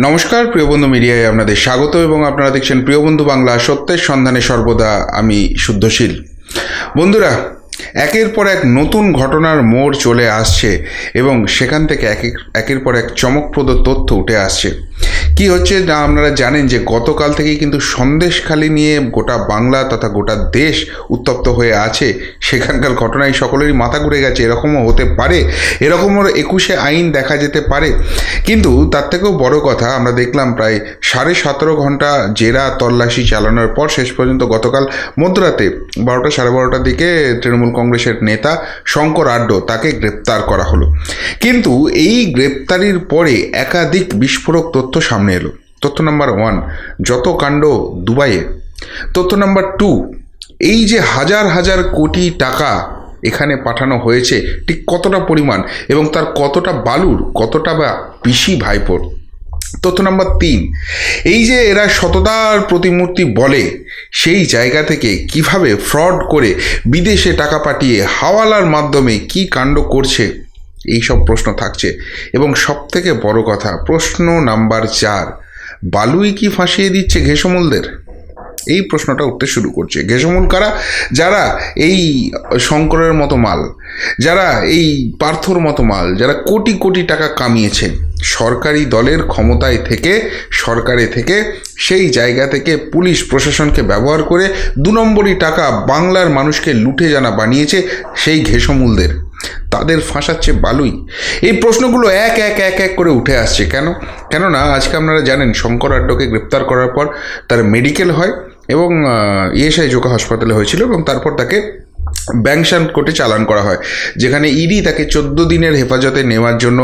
নমস্কার, প্রিয় বন্ধু মিডিয়ায় আপনাদের স্বাগত এবং আপনারা দেখছেন প্রিয় বন্ধু বাংলা সত্যের সন্ধানে সর্বদা আমি শুদ্ধশীল। বন্ধুরা, একের পর এক নতুন ঘটনার মোড় চলে আসছে এবং সেখান থেকে এক এক- একের পর এক চমকপ্রদ তথ্য উঠে আসছে। কি হচ্ছে না আপনারা জানেন যে গতকাল থেকেই কিন্তু সন্দেশখালি নিয়ে গোটা বাংলা তথা গোটা দেশ উত্তপ্ত হয়ে আছে। সেখানকার ঘটনায় সকলেরই মাথা ঘুরে গেছে। এরকমও হতে পারে। এরকমও একুশে আইন দেখা যেতে পারে। কিন্তু তার থেকেও বড় কথা, আমরা দেখলাম প্রায় সাড়ে সতেরো ঘণ্টা জেরা তল্লাশি চালানোর পর শেষ পর্যন্ত গতকাল মধ্যরাতে বারোটা সাড়ে বারোটার দিকে তৃণমূল কংগ্রেসের নেতা শঙ্কর আড্ড তাকে গ্রেপ্তার করা হলো। কিন্তু এই গ্রেপ্তারির পরে একাধিক বিস্ফোরক তথ্য সামনে এলো। তথ্য নাম্বার ওয়ান যত কাণ্ড দুবাইয়ে। তথ্য নাম্বার টু এই যে হাজার হাজার কোটি টাকা এখানে পাঠানো হয়েছে, ঠিক কতটা পরিমাণ এবং তার কতটা বালুর, কতটা বা পিসি ভাইপোর? তথ্য নাম্বার তিন, এই যে এরা সততার প্রতিমূর্তি বলে, সেই জায়গা থেকে কীভাবে ফ্রড করে বিদেশে টাকা পাঠিয়ে হাওয়ালার মাধ্যমে কি কাণ্ড করছে? এই সব প্রশ্ন থাকছে। এবং সবথেকে বড় কথা, প্রশ্ন নাম্বার চার, বালুই কি ফাঁসিয়ে দিচ্ছে ঘেসমুলদের এই প্রশ্নটা উঠতে শুরু করছে। ঘেসমূল কারা? যারা এই শঙ্করের মতো মাল, যারা এই পার্থর মতো মাল, যারা কোটি কোটি টাকা কামিয়েছে। সরকারি দলের ক্ষমতায় থেকে, সরকারে থেকে, সেই জায়গা থেকে পুলিশ প্রশাসনকে ব্যবহার করে দু নম্বরই টাকা বাংলার মানুষকে লুটে জানা বানিয়েছে সেই ঘেসমূলদের তাদের ফাঁসাচ্ছে বালুই। এই প্রশ্নগুলো এক এক এক এক করে উঠে আসছে। কেন? কেননা আজকে আপনারা জানেন, শঙ্কর আড্ডকে গ্রেপ্তার করার পর তার মেডিকেল হয় এবং ইএসআই জোকা হাসপাতালে হয়েছিল এবং তারপর তাকে ব্যাংশান কোর্টে চালান করা হয়, যেখানে ইডি তাকে চোদ্দ দিনের হেফাজতে নেওয়ার জন্য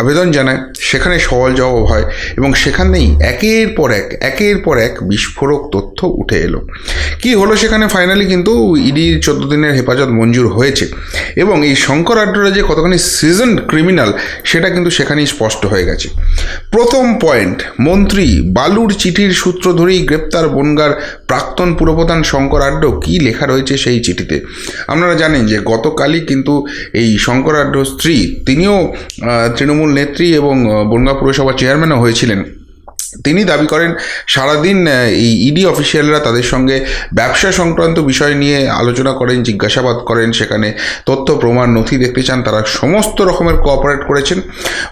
আবেদন জানায়। সেখানে সওয়াল জবাব হয় এবং সেখানেই একের পর এক, একের পর এক বিস্ফোরক তথ্য উঠে এলো। কি হলো সেখানে? ফাইনালি কিন্তু ইডির চোদ্দ দিনের হেফাজত মঞ্জুর হয়েছে এবং এই শঙ্কর আড্ডরা যে কতখানি সিজন ক্রিমিনাল সেটা কিন্তু সেখানেই স্পষ্ট হয়ে গেছে। প্রথম পয়েন্ট মন্ত্রী বালুর চিঠির সূত্র ধরেই গ্রেপ্তার বনগার প্রাক্তন পুরপ্রধান শঙ্কর আড্ড কী লেখা রয়েছে সেই চিঠিতে? আপনারা জানেন যে গতকালই কিন্তু এই শঙ্করাঢ্য স্ত্রী, তিনিও তৃণমূল নেত্রী এবং বনগা পুরসভার চেয়ারম্যানও হয়েছিলেন। তিনি দাবি করেন, সারাদিন এই ইডি অফিসিয়ালরা তাদের সঙ্গে ব্যবসা সংক্রান্ত বিষয় নিয়ে আলোচনা করেন, জিজ্ঞাসাবাদ করেন, সেখানে তথ্য, প্রমাণ, নথি দেখতে চান। তারা সমস্ত রকমের কোঅপারেট করেছেন।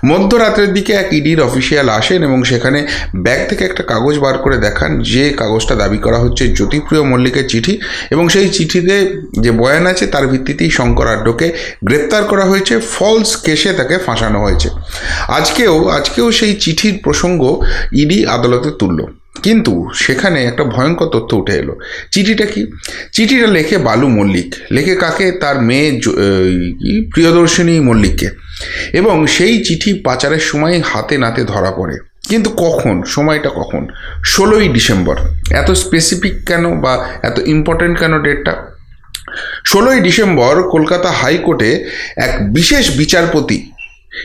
মধ্যরাত্রের দিকে এক ইডির অফিসিয়াল আসেন এবং সেখানে ব্যাগ থেকে একটা কাগজ বার করে দেখান। যে কাগজটা দাবি করা হচ্ছে জ্যোতিপ্রিয় মল্লিকের চিঠি এবং সেই চিঠিতে যে বয়ান আছে, তার ভিত্তিতেই শঙ্কর আড্ডকে গ্রেপ্তার করা হয়েছে। ফলস কেসে তাকে ফাঁসানো হয়েছে। আজকেও আজকেও সেই চিঠির প্রসঙ্গ ইডি আদালতে তুলল। কিন্তু সেখানে একটা ভয়ঙ্কর তথ্য উঠে এলো। চিঠিটা কি? চিঠিটা লেখে বালু মল্লিক। লেখে কাকে? তার মেয়ে প্রিয়দর্শিনী মল্লিককে। এবং সেই চিঠি পাচারের সময় হাতে নাতে ধরা পড়ে। কিন্তু কখন? সময়টা কখন? ষোলোই ডিসেম্বর। এত স্পেসিফিক কেন বা এত ইম্পর্ট্যান্ট কেন ডেটটা ষোলোই ডিসেম্বর কলকাতা হাইকোর্টে এক বিশেষ বিচারপতি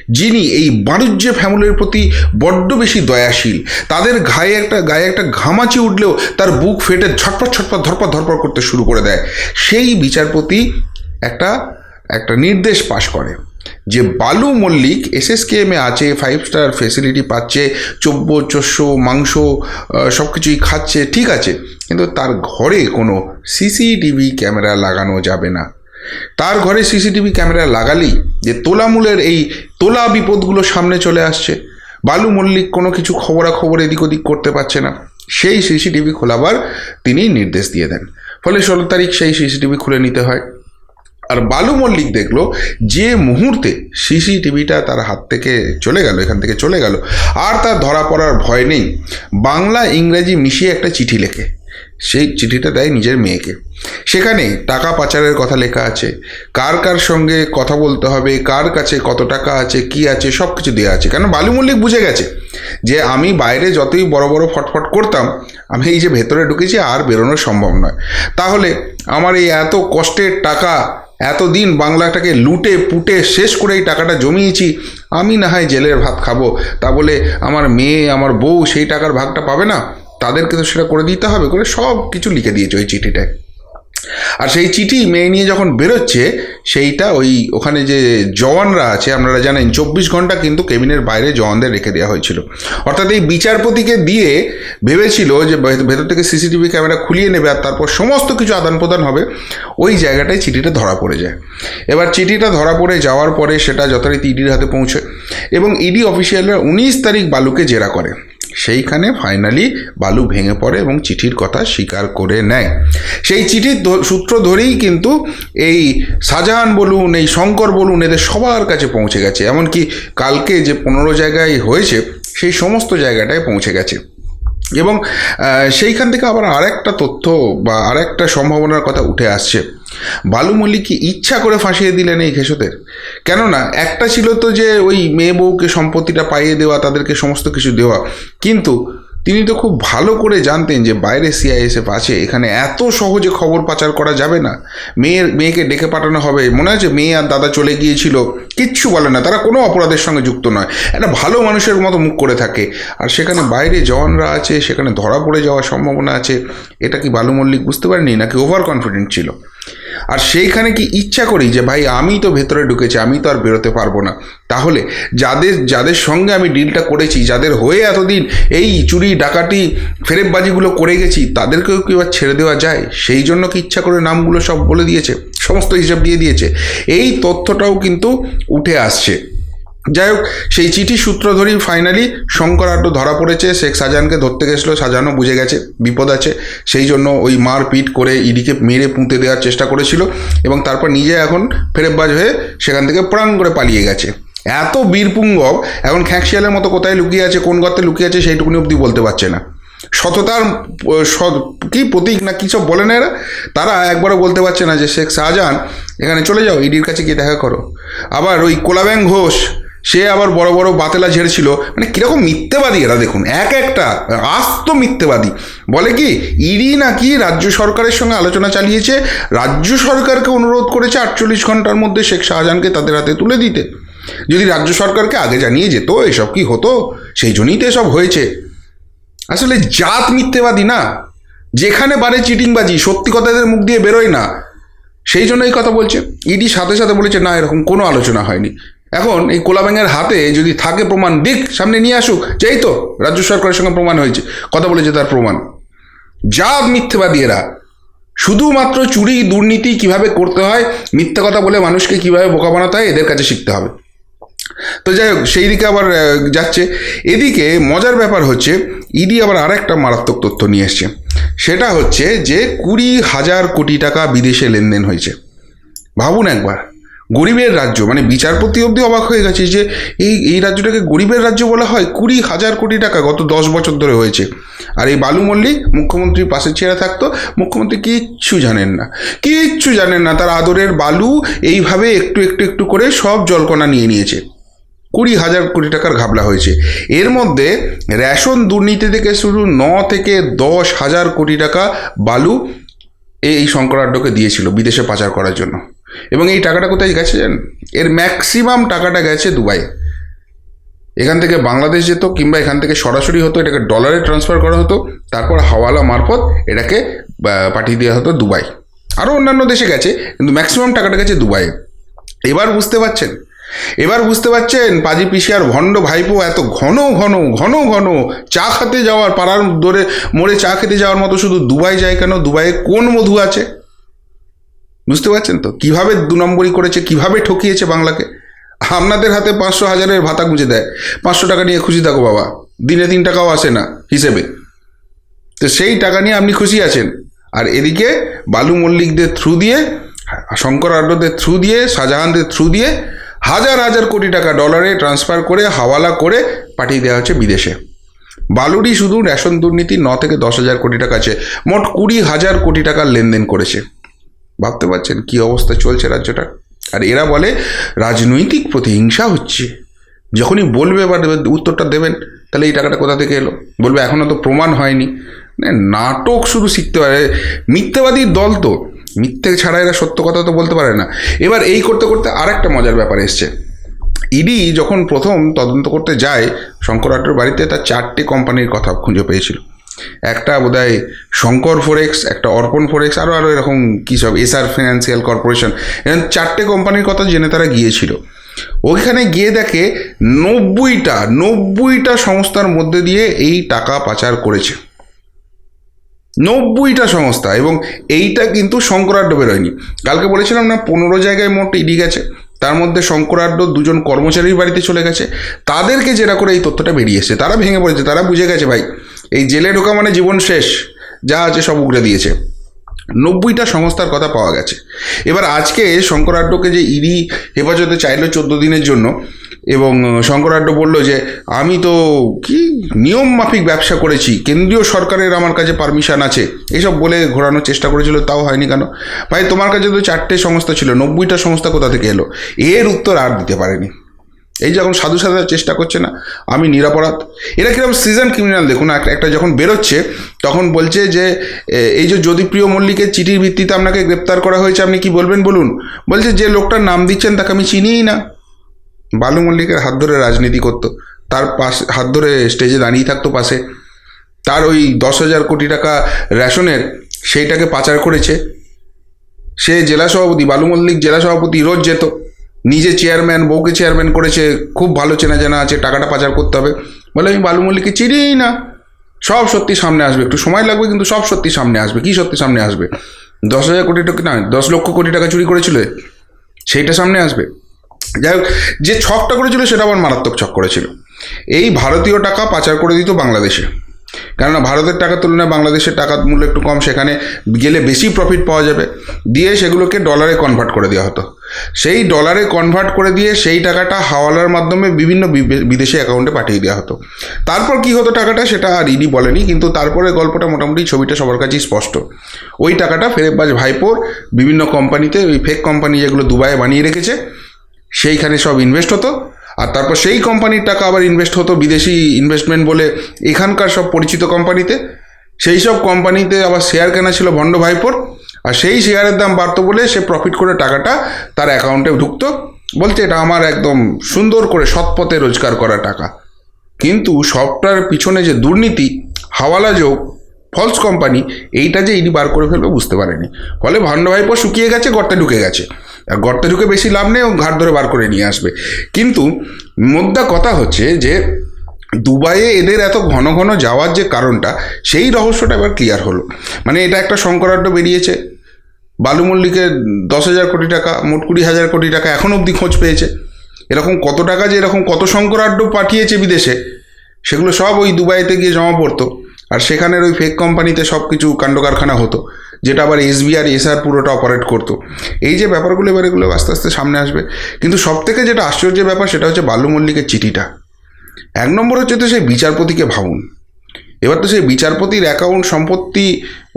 যিনি এই বাণিজ্য ফ্যামিলির প্রতি বড্ড বেশি দয়াশীল। তাদের ঘায়ে একটা, গায়ে একটা ঘামাচি উঠলেও তার বুক ফেটে ছটপট ছটপট ধরপর ধরপর করতে শুরু করে দেয়। সেই বিচারপতি একটা একটা নির্দেশ পাশ করে যে বালু মল্লিক এসএসকেএমে আছে ফাইভ স্টার ফেসিলিটি পাচ্ছে, চব্য, চস্য, মাংস সব কিছুই খাচ্ছে, ঠিক আছে। কিন্তু তার ঘরে কোনো সিসিটিভি ক্যামেরা লাগানো যাবে না। তার ঘরে সিসিটিভি ক্যামেরা লাগালেই যে তোলামূলের এই তোলা বিপদগুলো সামনে চলে আসছে। বালু মল্লিক কোনো কিছু খবরাখবর এদিক ওদিক করতে পারছে না। সেই সিসিটিভি খোলাবার তিনি নির্দেশ দিয়ে দেন। ফলে ষোলো তারিখ সেই সিসিটিভি খুলে নিতে হয়। আর বালু মল্লিক দেখল যে মুহূর্তে সিসিটিভিটা তার হাত থেকে চলে গেল, এখান থেকে চলে গেল। আর তার ধরা পড়ার ভয় নেই। বাংলা ইংরেজি মিশিয়ে একটা চিঠি লেখে। সেই চিঠিটা দেয় নিজের মেয়েকে। সেখানে টাকা পাচারের কথা লেখা আছে। কার কার সঙ্গে কথা বলতে হবে, কার কাছে কত টাকা আছে, কি আছে সব কিছু দেওয়া আছে। কেন? বালু মল্লিক বুঝে গেছে যে আমি বাইরে যতই বড় বড় ফটফট করতাম, আমি এই যে ভেতরে ঢুকেছি, আর বেরোনো সম্ভব নয়। তাহলে আমার এই এত কষ্টের টাকা, এতদিন বাংলাটাকে লুটে, পুটে, শেষ করে এই টাকাটা জমিয়েছি, আমি না হয় জেলের ভাত খাব। তা বলে আমার মেয়ে, আমার বউ সেই টাকার ভাগটা পাবে না? তাদেরকে তো সেটা করে দিতে হবে, করে সব কিছু লিখে দিয়েছে ওই চিঠিটায় আর সেই চিঠি মেয়ে নিয়ে যখন বেরোচ্ছে, সেইটা ওই ওখানে যে জওয়ানরা আছে, আপনারা জানেন, চব্বিশ ঘণ্টা কিন্তু কেবিনের বাইরে জওয়ানদের রেখে দেওয়া হয়েছিল। অর্থাৎ এই বিচারপতিকে দিয়ে ভেবেছিল যে ভেতর থেকে সিসিটিভি ক্যামেরা খুলিয়ে নেবে আর তারপর সমস্ত কিছু আদান প্রদান হবে, ওই জায়গাটায় চিঠিটা ধরা পড়ে যায়। এবার চিঠিটা ধরা পড়ে যাওয়ার পরে সেটা যথারীতি ইডির হাতে পৌঁছে এবং ইডি অফিসিয়ালরা উনিশ তারিখ বালুকে জেরা করে। সেইখানে ফাইনালি বালু ভেঙে পড়ে এবং চিঠির কথা স্বীকার করে নেয়। সেই চিঠির সূত্র ধরেই কিন্তু এই শাহজাহান বলুন, এই শঙ্কর বলুন এদের সবার কাছে পৌঁছে গেছে। এমনকি কালকে যে পনেরো জায়গায় হয়েছে, সেই সমস্ত জায়গাটায় পৌঁছে গেছে। এবং সেইখান থেকে আবার আরেকটা তথ্য বা আরেকটা সম্ভাবনার কথা উঠে আসছে। বালু মল্লিক কি ইচ্ছা করে ফাঁসিয়ে দিলেন এই ঘেষদের কেননা, একটা ছিল তো যে ওই মেয়ে বউকে সম্পত্তিটা পাইয়ে দেওয়া, তাদেরকে সমস্ত কিছু দেওয়া। কিন্তু তিনি তো খুব ভালো করে জানতেন যে বাইরে সিআইএসএফ আছে, এখানে এত সহজে খবর পাচার করা যাবে না। মেয়ের, মেয়েকে ডেকে পাঠানো হবে। মনে আছে, মেয়ে আর দাদা চলে গিয়েছিল। কিচ্ছু বলে না, তারা কোনো অপরাধের সঙ্গে যুক্ত নয়। একটা ভালো মানুষের মতো মুখ করে থাকে। আর সেখানে বাইরে জওয়ানরা আছে, সেখানে ধরা পড়ে যাওয়ার সম্ভাবনা আছে। এটা কি বালু মল্লিক বুঝতে পারেনি, নাকি ওভার কনফিডেন্ট ছিল? আর সেইখানে কি ইচ্ছা করি যে, ভাই আমি তো ভেতরে ঢুকেছি আমি তো আর বেরোতে পারব না। তাহলে যাদের যাদের সঙ্গে আমি ডিলটা করেছি, যাদের হয়ে এতদিন এই চুরি, ডাকাতি, ফেরেববাজিগুলো করে গেছি, তাদেরকেও কি এবার ছেড়ে দেওয়া যায়? সেই জন্য কি ইচ্ছা করে নামগুলো সব বলে দিয়েছে, সমস্ত হিসাব দিয়ে দিয়েছে? এই তথ্যটাও কিন্তু উঠে আসছে। যাই হোক, সেই চিঠি সূত্র ধরেই ফাইনালি শঙ্কর আড্ড ধরা পড়েছে, শেখ শাহজাহানকে ধরতে গেছিল শাহজাহানও বুঝে গেছে, বিপদ আছে। সেই জন্য ওই মার পিট করে ইডিকে মেরে পুঁতে দেওয়ার চেষ্টা করেছিল এবং তারপর নিজে এখন ফেরেববাজ হয়ে সেখান থেকে প্রাণ করে পালিয়ে গেছে। এত বীরপুঙ্গব, এখন খ্যাঁকশিয়ালের মতো কোথায় লুকিয়ে আছে, কোন গর্তে লুকিয়ে আছে সেইটুকুনি অবধি বলতে পারছে না। সততার কি প্রতীক না কী সব বলে না এরা? তারা একবারও বলতে পারছে না যে শেখ শাহজাহান এখানে চলে যাও, ইডির কাছে গিয়ে দেখা করো। আবার ওই কোলাব্যাং ঘোষ সে আবার বড় বড় বাতেলা ঝেড়েছিল। মানে কীরকম মিথ্যেবাদী এরা দেখুন, এক একটা, আস্ত মিথ্যেবাদী। বলে কি, ইডি নাকি রাজ্য সরকারের সঙ্গে আলোচনা চালিয়েছে, রাজ্য সরকারকে অনুরোধ করেছে আটচল্লিশ ঘণ্টার মধ্যে শেখ শাহজাহানকে তাদের হাতে তুলে দিতে। যদি রাজ্য সরকারকে আগে জানিয়ে যেত এসব কি হতো, সেই জন্যই তো এসব হয়েছে। আসলে জাত মিথ্যেবাদী না, যেখানে বারে চিটিংবাজি, সত্যি কথা এদের মুখ দিয়ে বেরোয় না, সেই জন্য এই কথা বলছে। ইডি সাথে সাথে বলেছে, না, এরকম কোনো আলোচনা হয়নি। এখন এই কোলাব্যাঙের হাতে যদি থাকে প্রমাণ, দিক, সামনে নিয়ে আসুক, যেই তো, রাজ্য সরকারের সঙ্গে প্রমাণ হয়েছে। কথা বলেছে তার প্রমাণ। জাত মিথ্যেবাদী এরা। শুধুমাত্র চুরি, দুর্নীতি কীভাবে করতে হয়, মিথ্যা কথা বলে মানুষকে কীভাবে বোকা বানাতে হয়, এদের কাছে শিখতে হবে। তো যাই হোক, সেই দিকে আবার যাচ্ছে। এদিকে মজার ব্যাপার হচ্ছে, ইডি আবার আরেকটা মারাত্মক তথ্য নিয়ে এসছে। সেটা হচ্ছে যে কুড়ি হাজার কোটি টাকা বিদেশে লেনদেন হয়েছে। ভাবুন একবার। গরিবের রাজ্য মানে বিচারপতি অবধি অবাক হয়ে গেছে যে এই এই রাজ্যটাকে গরিবের রাজ্য বলা হয়, কুড়ি হাজার কোটি টাকা গত দশ বছর ধরে হয়েছে। আর এই বালু মল্লিক মুখ্যমন্ত্রীর পাশে ছেড়ে থাকতো, মুখ্যমন্ত্রী কিচ্ছু জানেন না। কিচ্ছু জানেন না, তার আদরের বালু এইভাবে একটু একটু একটু করে সব জলকণা নিয়ে নিয়েছে। কুড়ি হাজার কোটি টাকার ঘাবলা হয়েছে। এর মধ্যে রেশন দুর্নীতি থেকে শুরু ন থেকে দশ হাজার কোটি টাকা বালু এই শঙ্করাড্ডকে দিয়েছিল বিদেশে পাচার করার জন্য। এবং এই টাকাটা কোথায় গেছে জানেন? এর ম্যাক্সিমাম টাকাটা গেছে দুবাই। এখান থেকে বাংলাদেশ যেত কিংবা এখান থেকে সরাসরি হতো, এটাকে ডলারে ট্রান্সফার করা হতো, তারপর হাওয়ালা মারফত এটাকে পাঠিয়ে দেওয়া হতো দুবাই। আরও অন্যান্য দেশে গেছে, কিন্তু ম্যাক্সিমাম টাকাটা গেছে দুবাইয়ে। এবার বুঝতে পারছেন? এবার বুঝতে পারছেন পাজি পিসিয়ার ভণ্ড ভাইপো এত ঘন ঘন ঘন ঘন চা খেতে যাওয়ার, পাড়ার দরে মোড়ে চা খেতে যাওয়ার মতো শুধু দুবাই যায় কেন? দুবাইয়ে কোন মধু আছে? বুঝতে পারছেন তো? কীভাবে দু নম্বরই করেছে, কীভাবে ঠকিয়েছে বাংলাকে? আপনাদের হাতে পাঁচশো হাজারের ভাতা গুঁজে দেয়। পাঁচশো টাকা নিয়ে খুশি থাকো বাবা। দিনে তিন টাকাও আসে না হিসেবে। তো সেই টাকা নিয়ে আপনি খুশি আছেন। আর এদিকে বালু মল্লিকদের থ্রু দিয়ে, শঙ্কর আড্ডদের থ্রু দিয়ে, শাহজাহানদের থ্রু দিয়ে হাজার হাজার কোটি টাকা ডলারে ট্রান্সফার করে, হাওয়ালা করে পাঠিয়ে দেওয়া হচ্ছে বিদেশে। বালুরই শুধু রেশন দুর্নীতি ন থেকে দশ হাজার কোটি টাকা আছে। মোট কুড়ি হাজার কোটি টাকার লেনদেন করেছে। ভাবতে পারছেন কি অবস্থা চলছে রাজ্যটা। আর এরা বলে, রাজনৈতিক প্রতিহিংসা হচ্ছে। যখনই বলবে বা উত্তরটা দেবেন, তাহলে এই টাকাটা কোথা থেকে এলো? বলবে এখনও তো প্রমাণ হয়নি। মানে নাটক শুধু শিখতে পারে। মিথ্যাবাদীর দল তো। মিথ্যে ছাড়া এরা সত্য কথা তো বলতে পারে না। এবার এই করতে করতে আর একটা মজার ব্যাপার এসছে। ইডি যখন প্রথম তদন্ত করতে যায়, শঙ্কর বাড়িতে তার চারটে কোম্পানির কথা খুঁজে পেয়েছিল। একটা বোধহয় শঙ্কর ফোরেক্স একটা অর্পণ ফোরেক্স আরও আরও এরকম কী সব এসআর ফিনান্সিয়াল কর্পোরেশন এরকম চারটে কোম্পানির কথা জেনে তারা গিয়েছিল। ওইখানে গিয়ে দেখে নব্বইটা নব্বইটা সংস্থার মধ্যে দিয়ে এই টাকা পাচার করেছে। নব্বইটা সংস্থা, এবং এইটা কিন্তু শঙ্করাড্ড বেরোয়নি। কালকে বলেছিলাম না, পনেরো জায়গায় মোট ইডি গেছে। তার মধ্যে শঙ্করাড্ড দুজন কর্মচারীর বাড়িতে চলে গেছে। তাদেরকে জেরা করে এই তথ্যটা বেরিয়ে তারা ভেঙে পড়েছে। তারা বুঝে গেছে, ভাই এই জেলে ঢোকা মানে জীবন শেষ, যা আছে সব উগড়ে দিয়েছে। নব্বইটা সংস্থার কথা পাওয়া গেছে। এবার আজকে শঙ্করাড্ডকে যে ইডি হেফাজতে চাইলো চোদ্দ দিনের জন্য, এবং শঙ্করাড্ড বলল যে, আমি তো কি নিয়ম মাফিক ব্যবসা করেছি, কেন্দ্রীয় সরকারের আমার কাছে পারমিশন আছে। এসব বলে ঘোরানোর চেষ্টা করেছিল, তাও হয়নি কেন? ভাই, তোমার কাছে তো চারটে সংস্থা ছিল, নব্বইটা সংস্থা কোথা থেকে এলো? এর উত্তর আর দিতে পারেনি। এই যখন সাধু সাজার চেষ্টা করছে না, আমি নিরাপরাধ। এরা কীরকম সিজন ক্রিমিনাল দেখুন একটা যখন বেরোচ্ছে, তখন বলছে যে এই যে জ্যোতিপ্রিয় মল্লিকের চিঠির ভিত্তিতে আপনাকে গ্রেপ্তার করা হয়েছে, আপনি কি বলবেন বলুন? বলছে যে লোকটার নাম দিচ্ছেন, তাকে আমি চিনিই না। বালু মল্লিকের হাত ধরে রাজনীতি করতো, তার পাশে হাত ধরে স্টেজে দাঁড়িয়ে থাকতো পাশে। তার ওই দশ হাজার কোটি টাকা রেশনের, সেইটাকে পাচার করেছে। সে জেলা সভাপতি, বালু মল্লিক জেলা সভাপতি রোজ যেত। নিজে চেয়ারম্যান বউকে চেয়ারম্যান করেছে, খুব ভালো চেনা জানা আছে, টাকাটা পাচার করতে হবে। বলে, আমি বালু মল্লিককে চিনিই না। সব সত্যি সামনে আসবে। একটু সময় লাগবে, কিন্তু সব সত্যি সামনে আসবে। কি সত্যি সামনে আসবে? দশ হাজার কোটি টাকা, না, দশ লক্ষ কোটি টাকা চুরি করেছিল সেইটা সামনে আসবে। যাই হোক, যে ছকটা করেছিল, সেটা আবার মারাত্মক ছক করেছিল। এই ভারতীয় টাকা পাচার করে দিত বাংলাদেশে। কেননা ভারতের টাকার তুলনায় বাংলাদেশের টাকার মূল্য একটু কম, সেখানে গেলে বেশি প্রফিট পাওয়া যাবে। দিয়ে সেগুলোকে ডলারে কনভার্ট করে দেওয়া হতো। সেই ডলারে কনভার্ট করে দিয়ে সেই টাকাটা হাওয়ালার মাধ্যমে বিভিন্ন বিদেশি অ্যাকাউন্টে পাঠিয়ে দেওয়া হতো। তারপর কি হতো টাকাটা সেটা আর ইডি বলেনি, কিন্তু তারপরে গল্পটা মোটামুটি ছবিটা সবার কাছেই স্পষ্ট। ওই টাকাটা ফেরেবাজ ভাইপোর বিভিন্ন কোম্পানিতে ওই ফেক কোম্পানি যেগুলো দুবাইয়ে বানিয়ে রেখেছে, সেইখানে সব ইনভেস্ট হতো। আর তারপর সেই কোম্পানির টাকা আবার ইনভেস্ট হতো, বিদেশি ইনভেস্টমেন্ট বলে এখানকার সব পরিচিত কোম্পানিতে সেই সব কোম্পানিতে আবার শেয়ার কেনা ছিল ভণ্ড ভাইপোর আর সেই শেয়ারের দাম বাড়তো বলে সে প্রফিট করে টাকাটা তার অ্যাকাউন্টে ঢুকতো। বলছে, এটা আমার একদম সুন্দর করে সৎ পথে রোজগার করা টাকা। কিন্তু সবটার পিছনে যে দুর্নীতি, হাওয়ালা যোগ ফলস কোম্পানি এইটা যে ইডি বার করে ফেলবে বুঝতে পারেনি। ফলে ভণ্ড ভাইপো শুকিয়ে গেছে, গর্তে ঢুকে গেছে। গর্তে ঢুকে বেশি লাভ নেই ও ঘাট ধরে বার করে নিয়ে আসবে। কিন্তু মোদ্দা কথা হচ্ছে যে, দুবাইয়ে এদের এত ঘন ঘন যাওয়ার যে কারণটা, সেই রহস্যটা এবার ক্লিয়ার হলো। মানে এটা একটা শঙ্করাড্ড বেরিয়েছে। বালু মল্লিকের দশ হাজার কোটি টাকা, মোট কুড়ি হাজার কোটি টাকা এখন অবধি খোঁজ পেয়েছে। এরকম কত টাকা যে এরকম কত শঙ্করাড্ড পাঠিয়েছে বিদেশে, সেগুলো সব ওই দুবাইতে গিয়ে জমা পড়তো। আর সেখানের ওই ফেক কোম্পানিতে সব কিছু কাণ্ড কারখানা হতো, যেটা আবার এসবি আর এসআর পুরোটা অপারেট করতো। এই যে ব্যাপারগুলো এবার এগুলো আস্তে আস্তে সামনে আসবে। কিন্তু সব থেকে যেটা আশ্চর্যের ব্যাপার সেটা হচ্ছে বালু মল্লিকের চিঠিটা। এক নম্বর হচ্ছে তো সেই বিচারপতিকে ভাবুন। এবার তো সেই বিচারপতির অ্যাকাউন্ট সম্পত্তি,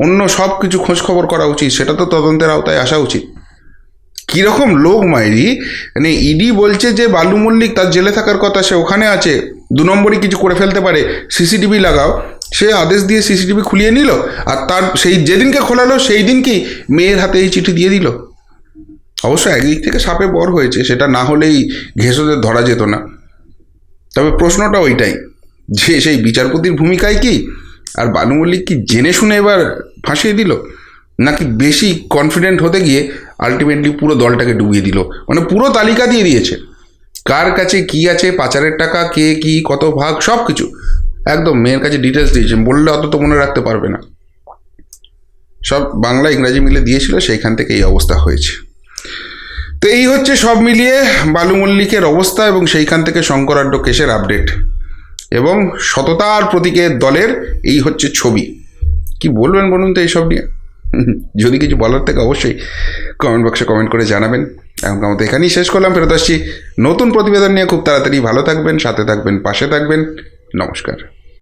অন্য সব কিছু খোঁজখবর করা উচিত, সেটা তো তদন্তের আওতায় আসা উচিত। কীরকম লোক মাইরি? মানে ইডি বলছে যে বালু মল্লিক তার জেলে থাকার কথা সে ওখানে আছে, দু নম্বরই কিছু করে ফেলতে পারে সিসিটিভি লাগাও। সে আদেশ দিয়ে সিসিটিভি খুলিয়ে নিল, আর তার সেই যেদিনকে খোলালো সেই দিনকেই মেয়ের হাতে এই চিঠি দিয়ে দিল। অবশ্য একদিক থেকে সাপে বর হয়েছে, সেটা না হলেই ঘেঁষোদের ধরা যেত না। তবে প্রশ্নটা ওইটাই, যে সেই বিচারপতির ভূমিকায় কি, আর বানু মল্লিক কি জেনে শুনে এবার ফাঁসিয়ে দিল, নাকি বেশি কনফিডেন্ট হতে গিয়ে আলটিমেটলি পুরো দলটাকে ডুবিয়ে দিল? মানে পুরো তালিকা দিয়ে দিয়েছে। কার কাছে কি আছে, পাচারের টাকা, কে কি, কত ভাগ সব কিছু একদম মেয়ের কাছে ডিটেলস দিয়েছেন বললে অত তো মনে রাখতে পারবে না। সব বাংলা, ইংরাজি মিলে দিয়েছিল, সেইখান থেকে এই অবস্থা হয়েছে। তো এই হচ্ছে সব মিলিয়ে বালু মল্লিকের অবস্থা এবং সেইখান থেকে শঙ্করাড্ড কেসের আপডেট এবং সততার প্রতীকের দলের এই হচ্ছে ছবি। কি বলবেন বলুন তো এইসব নিয়ে? যদি কিছু বলার থেকে অবশ্যই কমেন্ট বক্সে কমেন্ট করে জানাবেন। এখন আমাদের এখানেই শেষ করলাম, ফেরত আসছি নতুন প্রতিবেদন নিয়ে। খুব তাড়াতাড়ি ভালো থাকবেন, সাথে থাকবেন, পাশে থাকবেন। নমস্কার।